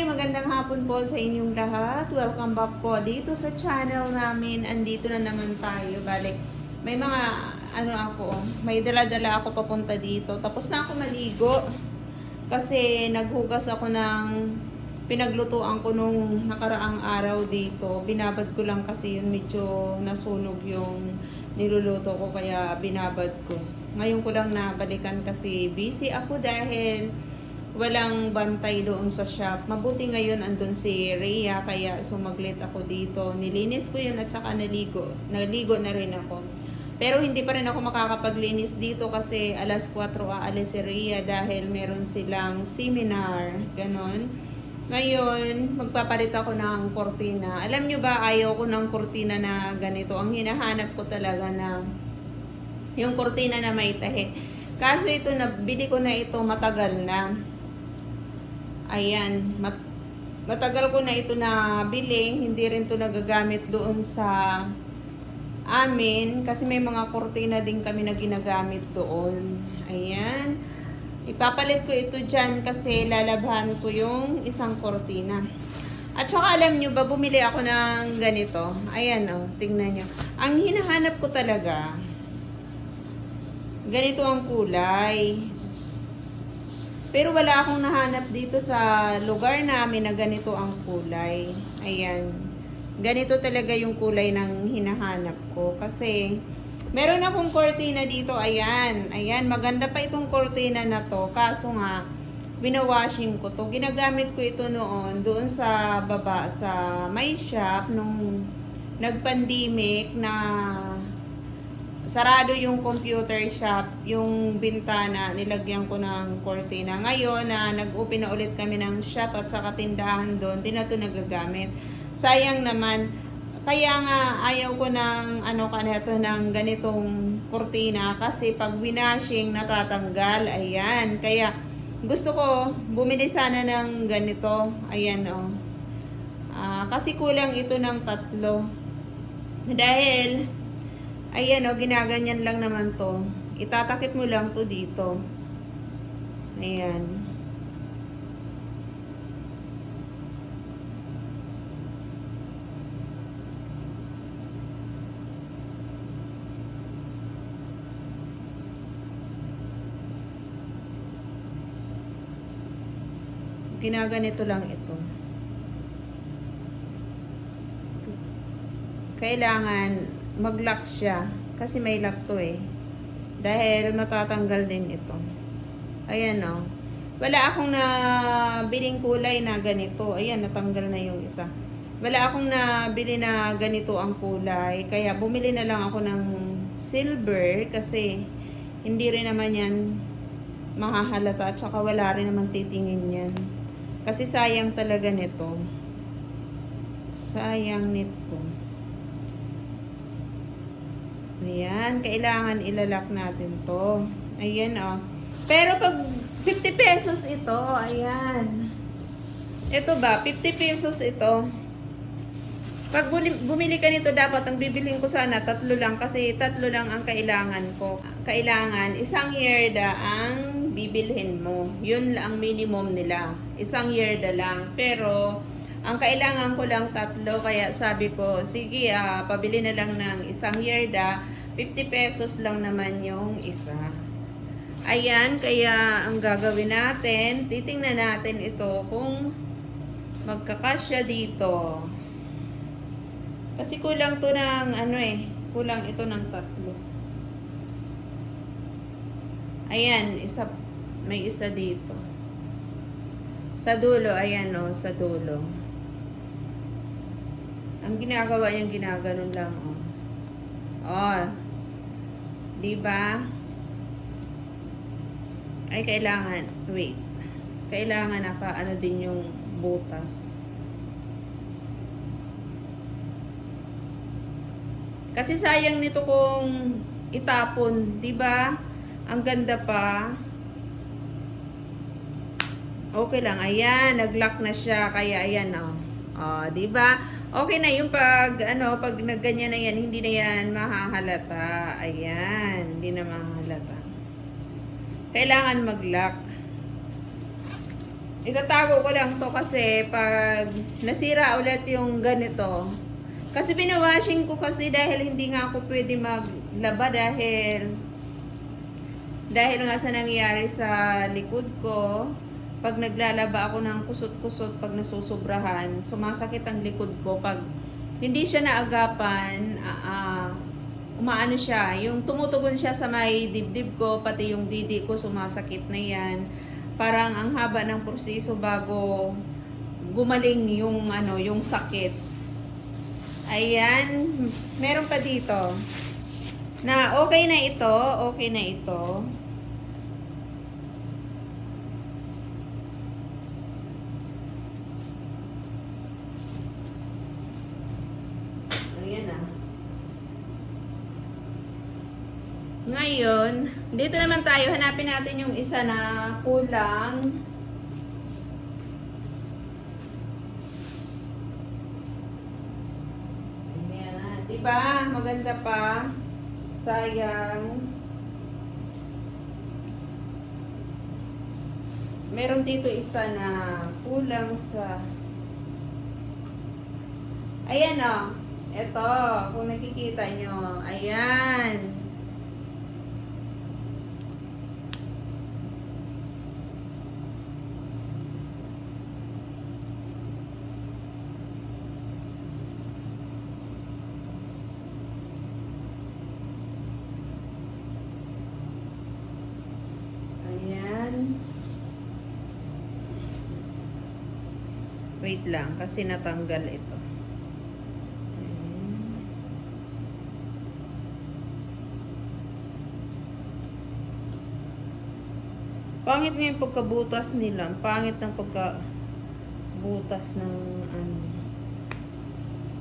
Hi! Magandang hapon po sa inyong lahat. Welcome back po dito sa channel namin. Andito na naman tayo. Balik, may mga, ano ako, may dala-dala ako papunta dito. Tapos na ako maligo. Kasi naghugas ako ng pinaglutuan ko nung nakaraang araw dito. Binabad ko lang kasi yun medyo nasunog yung niluluto ko kaya binabad ko. Ngayon ko lang nabalikan kasi busy ako dahil walang bantay doon sa shop. Mabuti ngayon andun si Rhea kaya sumaglit ako dito. Nilinis ko yun at saka naligo. Naligo na rin ako. Pero hindi pa rin ako makakapaglinis dito kasi alas 4 aalis si Rhea dahil meron silang seminar. Ganon. Ngayon, magpapalit ako ng kortina. Alam nyo ba, ayaw ko ng kortina na ganito. Ang hinahanap ko talaga na yung kortina na may tahi. Kaso ito, nabili ko na ito matagal na. Ayan, mat matagal ko na ito na bili. Hindi rin to nagagamit doon sa amin. Kasi may mga kortina din kami na ginagamit doon. Ayan. Ipapalit ko ito dyan kasi lalabhan ko yung isang kortina. At saka alam nyo ba, bumili ako ng ganito. Ayan o, oh, tingnan nyo. Ang hinahanap ko talaga, ganito ang kulay. Pero wala akong nahanap dito sa lugar namin na ganito ang kulay. Ayan. Ganito talaga yung kulay ng hinahanap ko. Kasi, meron akong cortina dito. Ayan. Ayan. Maganda pa itong cortina na to. Kaso nga, binawashing ko to. Ginagamit ko ito noon doon sa baba sa my shop nung nag-pandemic na sarado yung computer shop, yung bintana, nilagyan ko ng cortina. Ngayon na nag-open na ulit kami ng shop at saka tindahan doon, di na ito nagagamit. Sayang naman, kaya nga ayaw ko ng ano kanito ng ganitong cortina kasi pag winashing natatanggal. Ayan, kaya gusto ko bumili sana ng ganito. Ayan oh. Ah, kasi kulang ito ng tatlo. Dahil Ayan o, ginaganyan lang naman to. Itatakip mo lang to dito. Ayan. Ginaganito lang ito. Kailangan mag-lock siya. Kasi may lock to eh. Dahil matatanggal din ito. Ayan. Oh. Wala akong na biling kulay na ganito. Ayan, natanggal na yung isa. Wala akong nabili na ganito ang kulay. Kaya bumili na lang ako ng silver kasi hindi rin naman yan makahalata at saka wala rin naman titingin yan. Kasi sayang talaga nito. Sayang nito. Ayan, kailangan ilalak natin to. Ayan, oh. Pero pag 50 pesos ito, ayan. Ito ba, 50 pesos ito. Pag bumili ka nito, dapat ang bibilhin ko sana tatlo lang kasi tatlo lang ang kailangan ko. Kailangan, isang yerda ang bibilhin mo. Yun ang minimum nila. Isang yerda lang. Pero, ang kailangan ko lang tatlo, kaya sabi ko, sige, ah, pabili na lang ng isang yerda, 50 pesos lang naman yung isa. Ayan, kaya ang gagawin natin, titingnan natin ito kung magkakasya dito. Kasi kulang to ng ano eh, kulang ito ng tatlo. Ayan, isa, may isa dito. Sa dulo, ayan o, sa dulo. Ang ginagawa niyang ginaganon lang o. Oh. 'Di ba? Ay kailangan, wait. Kailangan naka ano din yung butas. Kasi sayang nito kung itapon, 'di ba? Ang ganda pa. Okay lang. Ayan, nag-lock na siya. Kaya ayan, oh. Oh, 'di ba? Okay na yung pag ano, pag nagganyan na yan, hindi na yan mahahalata. Ayan, hindi na mahahalata. Kailangan mag-lock. Itatago ko lang to kasi pag nasira ulit yung ganito. Kasi binawashing ko kasi dahil hindi nga ako pwede maglaba dahil dahil nga sa nangyayari sa likod ko. Pag naglalaba ako ng kusot-kusot pag nasusobrahan, sumasakit ang likod ko pag hindi siya naagapan, ah, ah, umaano siya, yung tumutugon siya sa may dibdib ko, pati yung didi ko sumasakit na yan. Parang ang haba ng proseso bago gumaling yung ano, yung sakit. Ayan, meron pa dito. Na okay na ito, okay na ito. Ayan ah. Ngayon, dito naman tayo, hanapin natin yung isa na kulang. Ayan. Diba? Maganda pa. Sayang. Meron dito isa na kulang sa... Ayan o. Oh. Ito, kung nakikita nyo. Ayan. Ayan. Wait lang, kasi natanggal ito. Pangit nga pagkabutas nila. Ang Pangit ng pagkabutas ng ano.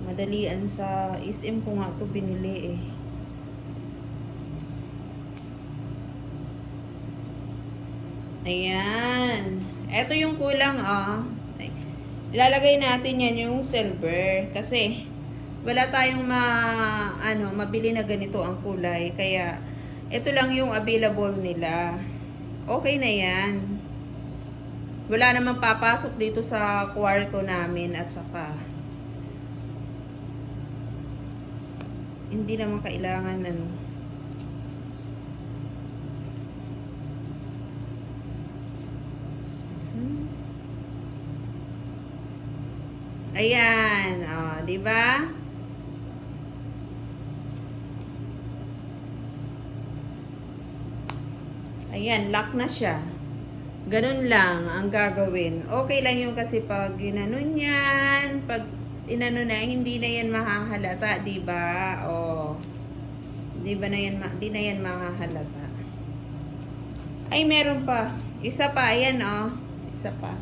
Madalian sa SM ko nga ito binili eh. Ayan. Ito yung kulang, ah. Ay, Ilalagay natin yan yung silver. Kasi, wala tayong ma, ano, mabili na ganito ang kulay. Kaya, ito lang yung available nila. Okay na yan. Wala namang papasok dito sa kwarto namin at saka hindi naman kailangan ano. Ayan, oh, 'di ba? Ayan, lock na siya. Ganun lang ang gagawin. Okay lang yung kasi pag inanon yan, pag inano na, hindi na yan mahahalata, di ba? O, di ba na yan, di na yan mahahalata. Ay, meron pa. Isa pa, ayan, oh. Isa pa.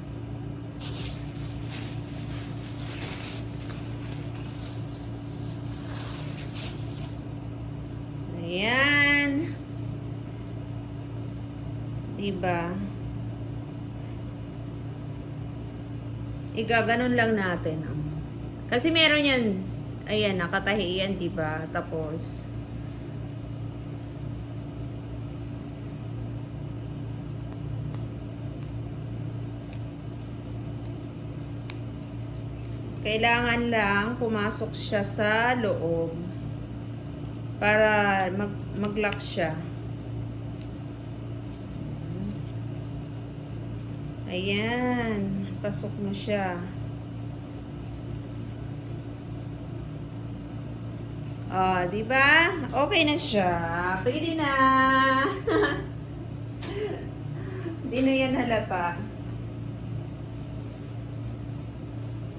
Ayan. Diba? Igaganon lang natin. oh. Kasi meron yan, ayan, nakatahi yan, diba? Tapos, kailangan lang pumasok siya sa loob para mag mag-lock siya. Ayan, pasok na siya. Ah, di ba? Okay na siya. Pwede na. Hindi na yan halata.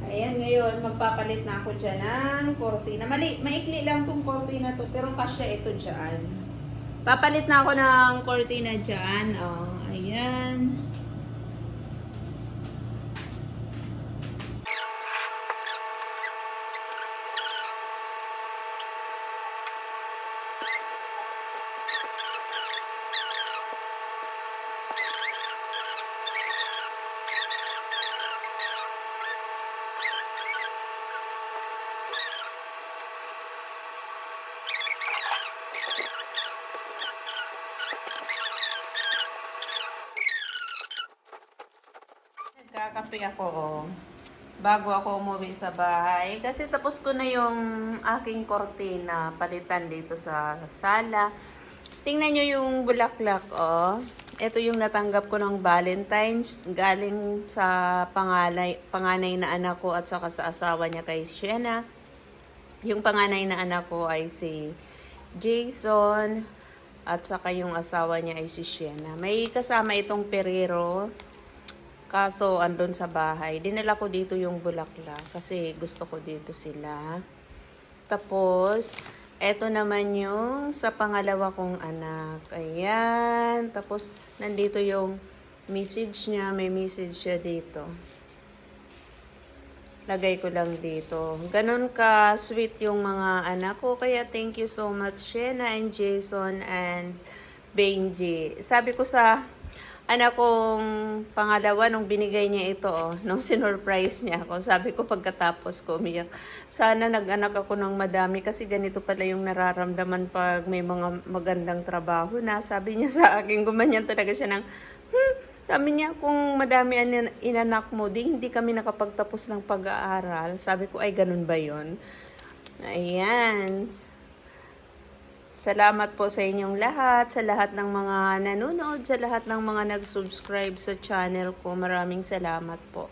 Ayan, ngayon, magpapalit na ako dyan ng kortina. Mali, maikli lang tong kortina to, pero kasya ito dyan. Papalit na ako ng kortina dyan. Oh, ayan. Magkakape ako, oh. Bago ako umuwi sa bahay. Kasi tapos ko na yung aking kortina palitan dito sa sala. Tingnan nyo yung bulaklak, oh. Ito yung natanggap ko ng Valentine's galing sa pangalay, panganay na anak ko at saka sa asawa niya kay Sienna. Yung panganay na anak ko ay si Jason at saka yung asawa niya ay si Sienna. May kasama itong perero. Kaso andun sa bahay. Dinala ko dito yung bulaklak kasi gusto ko dito sila. Tapos, eto naman yung sa pangalawa kong anak. Ayan. Tapos, nandito yung message niya. May message siya dito. Lagay ko lang dito. Ganon ka sweet yung mga anak ko. Kaya thank you so much, Shena and Jason and Benji. Sabi ko sa anak kong pangalawa nung binigay niya ito, oh, nung sinurprise niya ako. Sabi ko pagkatapos ko umiyak, sana nag-anak ako ng madami kasi ganito pala yung nararamdaman pag may mga magandang trabaho na. Sabi niya sa akin, gumanyan talaga siya ng, hmm, sabi niya, kung madami an- inanak mo, di hindi kami nakapagtapos ng pag-aaral. Sabi ko, ay ganun ba yon Ayan. Salamat po sa inyong lahat, sa lahat ng mga nanonood, sa lahat ng mga nag-subscribe sa channel ko. Maraming salamat po.